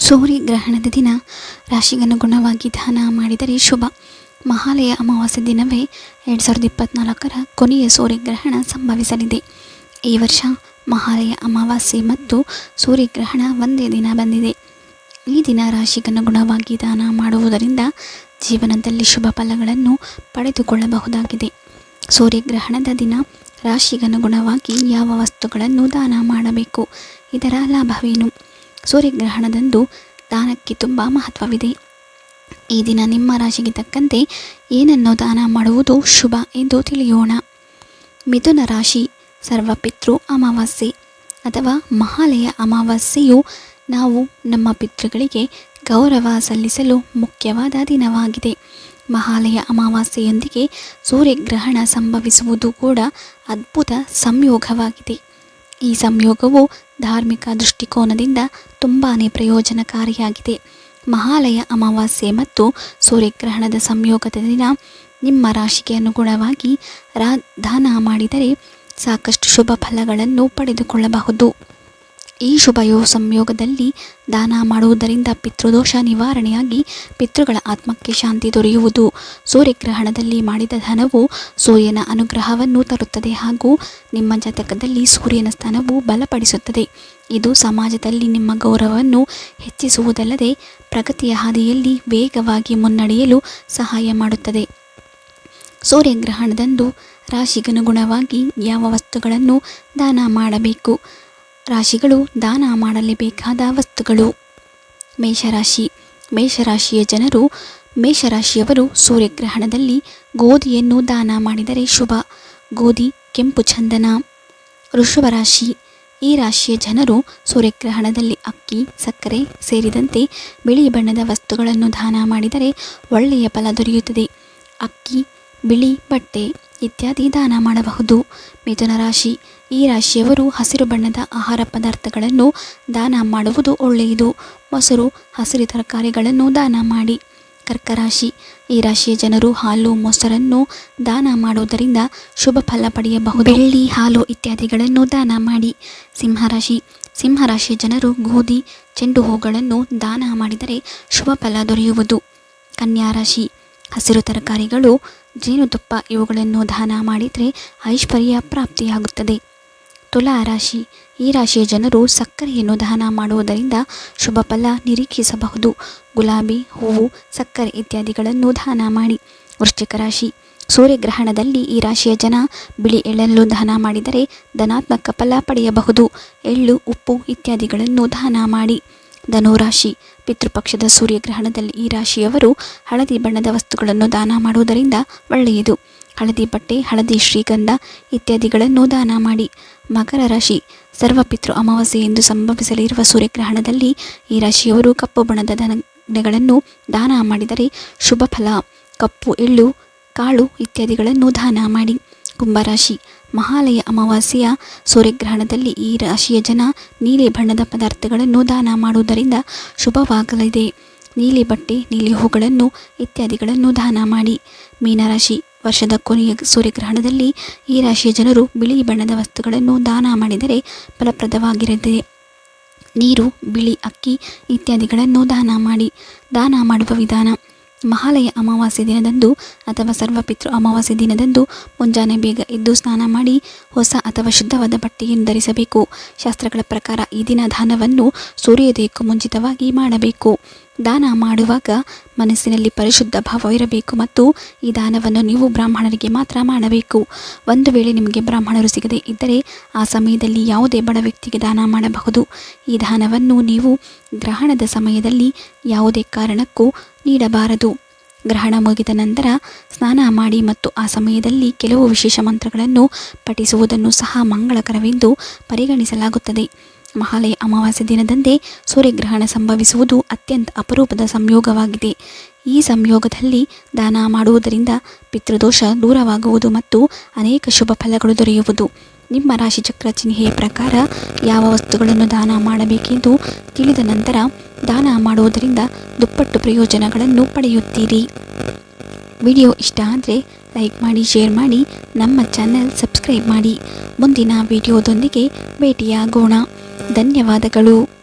ಸೂರ್ಯಗ್ರಹಣದ ದಿನ. ರಾಶಿಗನುಗುಣವಾಗಿ ದಾನ ಮಾಡಿದರೆ ಶುಭ. ಮಹಾಲಯ ಅಮಾವಾಸ್ಯೆ ದಿನವೇ ಎರಡು ಸಾವಿರದ ಇಪ್ಪತ್ನಾಲ್ಕರ ಕೊನೆಯ ಸೂರ್ಯಗ್ರಹಣ ಸಂಭವಿಸಲಿದೆ. ಈ ವರ್ಷ ಮಹಾಲಯ ಅಮಾವಾಸ್ಯೆ ಮತ್ತು ಸೂರ್ಯಗ್ರಹಣ ಒಂದೇ ದಿನ ಬಂದಿದೆ. ಈ ದಿನ ರಾಶಿಗನುಗುಣವಾಗಿ ದಾನ ಮಾಡುವುದರಿಂದ ಜೀವನದಲ್ಲಿ ಶುಭ ಫಲಗಳನ್ನು ಪಡೆದುಕೊಳ್ಳಬಹುದಾಗಿದೆ. ಸೂರ್ಯಗ್ರಹಣದ ದಿನ ರಾಶಿಗನುಗುಣವಾಗಿ ಯಾವ ವಸ್ತುಗಳನ್ನು ದಾನ ಮಾಡಬೇಕು? ಇದರ ಲಾಭವೇನು? ಸೂರ್ಯಗ್ರಹಣದಂದು ದಾನಕ್ಕೆ ತುಂಬ ಮಹತ್ವವಿದೆ. ಈ ದಿನ ನಿಮ್ಮ ರಾಶಿಗೆ ತಕ್ಕಂತೆ ಏನನ್ನು ದಾನ ಮಾಡುವುದು ಶುಭ ಎಂದು ತಿಳಿಯೋಣ. ಮಿಥುನ ರಾಶಿ ಸರ್ವಪಿತೃ ಅಮಾವಾಸ್ಯೆ ಅಥವಾ ಮಹಾಲಯ ಅಮಾವಾಸ್ಯೆಯು ನಾವು ನಮ್ಮ ಪಿತೃಗಳಿಗೆ ಗೌರವ ಸಲ್ಲಿಸಲು ಮುಖ್ಯವಾದ ದಿನವಾಗಿದೆ. ಮಹಾಲಯ ಅಮಾವಾಸ್ಯೆಯೊಂದಿಗೆ ಸೂರ್ಯಗ್ರಹಣ ಸಂಭವಿಸುವುದು ಕೂಡ ಅದ್ಭುತ ಸಂಯೋಗವಾಗಿದೆ. ಈ ಸಂಯೋಗವು ಧಾರ್ಮಿಕ ದೃಷ್ಟಿಕೋನದಿಂದ ತುಂಬಾ ಪ್ರಯೋಜನಕಾರಿಯಾಗಿದೆ. ಮಹಾಲಯ ಅಮಾವಾಸ್ಯೆ ಮತ್ತು ಸೂರ್ಯಗ್ರಹಣದ ಸಂಯೋಗದ ದಿನ ನಿಮ್ಮ ರಾಶಿಗೆ ಅನುಗುಣವಾಗಿ ರಾ, ದಾನ ಮಾಡಿದರೆ ಸಾಕಷ್ಟು ಶುಭ ಫಲಗಳನ್ನು ಪಡೆದುಕೊಳ್ಳಬಹುದು. ಈ ಶುಭಯೋ ಸಂಯೋಗದಲ್ಲಿ ದಾನ ಮಾಡುವುದರಿಂದ ಪಿತೃದೋಷ ನಿವಾರಣೆಯಾಗಿ ಪಿತೃಗಳ ಆತ್ಮಕ್ಕೆ ಶಾಂತಿ ದೊರೆಯುವುದು. ಸೂರ್ಯಗ್ರಹಣದಲ್ಲಿ ಮಾಡಿದ ಧನವು ಸೂರ್ಯನ ಅನುಗ್ರಹವನ್ನು ತರುತ್ತದೆ ಹಾಗೂ ನಿಮ್ಮ ಜಾತಕದಲ್ಲಿ ಸೂರ್ಯನ ಸ್ಥಾನವು ಬಲಪಡಿಸುತ್ತದೆ. ಇದು ಸಮಾಜದಲ್ಲಿ ನಿಮ್ಮ ಗೌರವವನ್ನು ಹೆಚ್ಚಿಸುವುದಲ್ಲದೆ ಪ್ರಗತಿಯ ಹಾದಿಯಲ್ಲಿ ವೇಗವಾಗಿ ಮುನ್ನಡೆಯಲು ಸಹಾಯ ಮಾಡುತ್ತದೆ. ಸೂರ್ಯಗ್ರಹಣದಂದು ರಾಶಿಗನುಗುಣವಾಗಿ ಯಾವ ವಸ್ತುಗಳನ್ನು ದಾನ ಮಾಡಬೇಕು? ರಾಶಿಗಳು ದಾನ ಮಾಡಲೇಬೇಕಾದ ವಸ್ತುಗಳು. ಮೇಷರಾಶಿ. ಮೇಷರಾಶಿಯ ಜನರು, ಮೇಷರಾಶಿಯವರು ಸೂರ್ಯಗ್ರಹಣದಲ್ಲಿ ಗೋಧಿಯನ್ನು ದಾನ ಮಾಡಿದರೆ ಶುಭ. ಗೋಧಿ, ಕೆಂಪು ಚಂದನ. ವೃಷಭ ರಾಶಿ ಈ ರಾಶಿಯ ಜನರು ಸೂರ್ಯಗ್ರಹಣದಲ್ಲಿ ಅಕ್ಕಿ, ಸಕ್ಕರೆ ಸೇರಿದಂತೆ ಬಿಳಿ ಬಣ್ಣದ ವಸ್ತುಗಳನ್ನು ದಾನ ಮಾಡಿದರೆ ಒಳ್ಳೆಯ ಫಲ ದೊರೆಯುತ್ತದೆ. ಅಕ್ಕಿ, ಬಿಳಿ ಬಟ್ಟೆ ಇತ್ಯಾದಿ ದಾನ ಮಾಡಬಹುದು. ಮಿಥುನ ರಾಶಿ ಈ ರಾಶಿಯವರು ಹಸಿರು ಬಣ್ಣದ ಆಹಾರ ಪದಾರ್ಥಗಳನ್ನು ದಾನ ಮಾಡುವುದು ಒಳ್ಳೆಯದು. ಮೊಸರು, ಹಸಿರು ತರಕಾರಿಗಳನ್ನು ದಾನ ಮಾಡಿ. ಕರ್ಕರಾಶಿ, ಈ ರಾಶಿಯ ಜನರು ಹಾಲು, ಮೊಸರನ್ನು ದಾನ ಮಾಡುವುದರಿಂದ ಶುಭ ಫಲ ಪಡೆಯಬಹುದು. ಬೆಳ್ಳಿ, ಹಾಲು ಇತ್ಯಾದಿಗಳನ್ನು ದಾನ ಮಾಡಿ. ಸಿಂಹರಾಶಿ, ಸಿಂಹರಾಶಿಯ ಜನರು ಗೋಧಿ, ಚೆಂಡು ಹೂಗಳನ್ನು ದಾನ ಮಾಡಿದರೆ ಶುಭ ಫಲ ದೊರೆಯುವುದು. ಕನ್ಯಾ ರಾಶಿ, ಹಸಿರು ತರಕಾರಿಗಳು ಜೇನುತುಪ್ಪ ಇವುಗಳನ್ನು ದಾನ ಮಾಡಿದರೆ ಐಶ್ವರ್ಯ ಪ್ರಾಪ್ತಿಯಾಗುತ್ತದೆ. ತುಲಾ ರಾಶಿ. ಈ ರಾಶಿಯ ಜನರು ಸಕ್ಕರೆಯನ್ನು ದಹನ ಮಾಡುವುದರಿಂದ ಶುಭ ಫಲ ನಿರೀಕ್ಷಿಸಬಹುದು. ಗುಲಾಬಿ, ಹೂವು, ಸಕ್ಕರೆ ಇತ್ಯಾದಿಗಳನ್ನು ದಾನ ಮಾಡಿ. ವೃಶ್ಚಿಕ ರಾಶಿ. ಸೂರ್ಯಗ್ರಹಣದಲ್ಲಿ ಈ ರಾಶಿಯ ಜನ ಬಿಳಿ ಎಳ್ಳನ್ನು ದಾನ ಮಾಡಿದರೆ ಧನಾತ್ಮಕ ಫಲ ಪಡೆಯಬಹುದು. ಎಳ್ಳು, ಉಪ್ಪು ಇತ್ಯಾದಿಗಳನ್ನು ದಾನ ಮಾಡಿ. ಧನುರಾಶಿ ಪಿತೃಪಕ್ಷದ ಸೂರ್ಯಗ್ರಹಣದಲ್ಲಿ ಈ ರಾಶಿಯವರು ಹಳದಿ ಬಣ್ಣದ ವಸ್ತುಗಳನ್ನು ದಾನ ಮಾಡುವುದರಿಂದ ಒಳ್ಳೆಯದು. ಹಳದಿ ಬಟ್ಟೆ, ಹಳದಿ ಶ್ರೀಗಂಧ ಇತ್ಯಾದಿಗಳನ್ನು ದಾನ ಮಾಡಿ. ಮಕರ ರಾಶಿ, ಸರ್ವಪಿತೃ ಅಮಾವಾಸ್ಯೆ ಎಂದು ಸಂಭವಿಸಲಿರುವ ಸೂರ್ಯಗ್ರಹಣದಲ್ಲಿ ಈ ರಾಶಿಯವರು ಕಪ್ಪು ಬಣ್ಣದ ಧನಗಳನ್ನು ದಾನ ಮಾಡಿದರೆ ಶುಭ ಫಲ, ಕಪ್ಪು, ಎಳ್ಳು, ಕಾಳು ಇತ್ಯಾದಿಗಳನ್ನು ದಾನ ಮಾಡಿ. ಕುಂಭರಾಶಿ, ಮಹಾಲಯ ಅಮಾವಾಸ್ಯೆಯ ಸೂರ್ಯಗ್ರಹಣದಲ್ಲಿ ಈ ರಾಶಿಯ ಜನ ನೀಲಿ ಬಣ್ಣದ ಪದಾರ್ಥಗಳನ್ನು ದಾನ ಮಾಡುವುದರಿಂದ ಶುಭವಾಗಲಿದೆ. ನೀಲಿ ಬಟ್ಟೆ, ನೀಲಿ ಹೂಗಳನ್ನು ಇತ್ಯಾದಿಗಳನ್ನು ದಾನ ಮಾಡಿ. ಮೀನರಾಶಿ ವರ್ಷದ ಕೊನೆಯ ಸೂರ್ಯಗ್ರಹಣದಲ್ಲಿ ಈ ರಾಶಿಯ ಜನರು ಬಿಳಿ ಬಣ್ಣದ ವಸ್ತುಗಳನ್ನು ದಾನ ಮಾಡಿದರೆ ಫಲಪ್ರದವಾಗಿರುತ್ತದೆ ನೀರು, ಬಿಳಿ ಅಕ್ಕಿ ಇತ್ಯಾದಿಗಳನ್ನು ದಾನ ಮಾಡಿ, ದಾನ ಮಾಡುವ ವಿಧಾನ. ಮಹಾಲಯ ಅಮಾವಾಸ್ಯೆ ದಿನದಂದು ಅಥವಾ ಸರ್ವಪಿತೃ ಅಮಾವಾಸ್ಯೆ ದಿನದಂದು ಮುಂಜಾನೆ ಬೇಗ ಎದ್ದು ಸ್ನಾನ ಮಾಡಿ ಹೊಸ ಅಥವಾ ಶುದ್ಧವಾದ ಬಟ್ಟೆಯನ್ನು ಧರಿಸಬೇಕು. ಶಾಸ್ತ್ರಗಳ ಪ್ರಕಾರ ಈ ದಿನ ದಾನವನ್ನು ಸೂರ್ಯೋದಯಕ್ಕೂ ಮುಂಚಿತವಾಗಿ ಮಾಡಬೇಕು. ದಾನ ಮಾಡುವಾಗ ಮನಸ್ಸಿನಲ್ಲಿ ಪರಿಶುದ್ಧ ಭಾವವಿರಬೇಕು ಮತ್ತು ಈ ದಾನವನ್ನು ನೀವು ಬ್ರಾಹ್ಮಣರಿಗೆ ಮಾತ್ರ ಮಾಡಬೇಕು. ಒಂದು ವೇಳೆ ನಿಮಗೆ ಬ್ರಾಹ್ಮಣರು ಸಿಗದೇ ಇದ್ದರೆ ಆ ಸಮಯದಲ್ಲಿ ಯಾವುದೇ ಬಡ ವ್ಯಕ್ತಿಗೆ ದಾನ ಮಾಡಬಹುದು. ಈ ದಾನವನ್ನು ನೀವು ಗ್ರಹಣದ ಸಮಯದಲ್ಲಿ ಯಾವುದೇ ಕಾರಣಕ್ಕೂ ನೀಡಬಾರದು. ಗ್ರಹಣ ಮುಗಿದ ನಂತರ ಸ್ನಾನ ಮಾಡಿ ಮತ್ತು ಆ ಸಮಯದಲ್ಲಿ ಕೆಲವು ವಿಶೇಷ ಮಂತ್ರಗಳನ್ನು ಪಠಿಸುವುದನ್ನು ಸಹ ಮಂಗಳಕರವೆಂದು ಪರಿಗಣಿಸಲಾಗುತ್ತದೆ. ಮಹಾಲಯ ಅಮಾವಾಸ್ಯೆ ದಿನದಂದೇ ಸೂರ್ಯಗ್ರಹಣ ಸಂಭವಿಸುವುದು ಅತ್ಯಂತ ಅಪರೂಪದ ಸಂಯೋಗವಾಗಿದೆ. ಈ ಸಂಯೋಗದಲ್ಲಿ ದಾನ ಮಾಡುವುದರಿಂದ ಪಿತೃದೋಷ ದೂರವಾಗುವುದು ಮತ್ತು ಅನೇಕ ಶುಭ ಫಲಗಳು ದೊರೆಯುವುದು. ನಿಮ್ಮ ರಾಶಿಚಕ್ರ ಚಿಹ್ನೆಯ ಪ್ರಕಾರ ಯಾವ ವಸ್ತುಗಳನ್ನು ದಾನ ಮಾಡಬೇಕೆಂದು ತಿಳಿದ ನಂತರ ದಾನ ಮಾಡುವುದರಿಂದ ದುಪ್ಪಟ್ಟು ಪ್ರಯೋಜನಗಳನ್ನು ಪಡೆಯುತ್ತೀರಿ. ವಿಡಿಯೋ ಇಷ್ಟ ಆದರೆ ಲೈಕ್ ಮಾಡಿ, ಶೇರ್ ಮಾಡಿ, ನಮ್ಮ ಚಾನೆಲ್ ಸಬ್ಸ್ಕ್ರೈಬ್ ಮಾಡಿ. ಮುಂದಿನ ವಿಡಿಯೋದೊಂದಿಗೆ ಭೇಟಿಯಾಗೋಣ. ಧನ್ಯವಾದಗಳು.